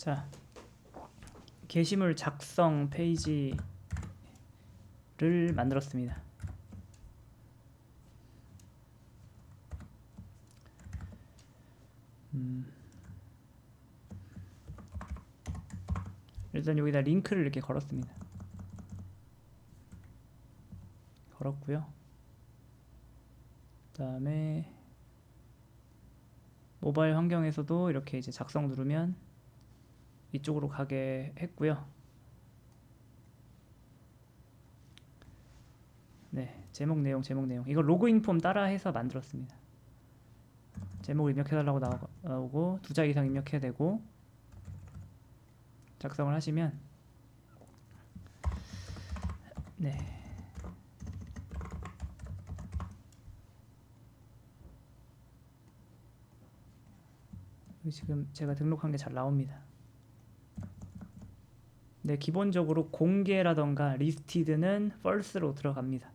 자 게시물 작성 페이지를 만들었습니다. 음. 일단 여기다 링크를 이렇게 걸었습니다. 걸었고요. 그다음에 모바일 환경에서도 이렇게 이제 작성 누르면 이쪽으로 가게 했고요. 네, 제목 내용, 제목 내용. 이거 로그인 폼 따라해서 만들었습니다. 제목을 입력해달라고 나오- 나오고 두 자 이상 입력해야 되고 작성을 하시면 네. 지금 제가 등록한 게 잘 나옵니다. 네, 기본적으로 공개라던가 리스티드는 false로 들어갑니다.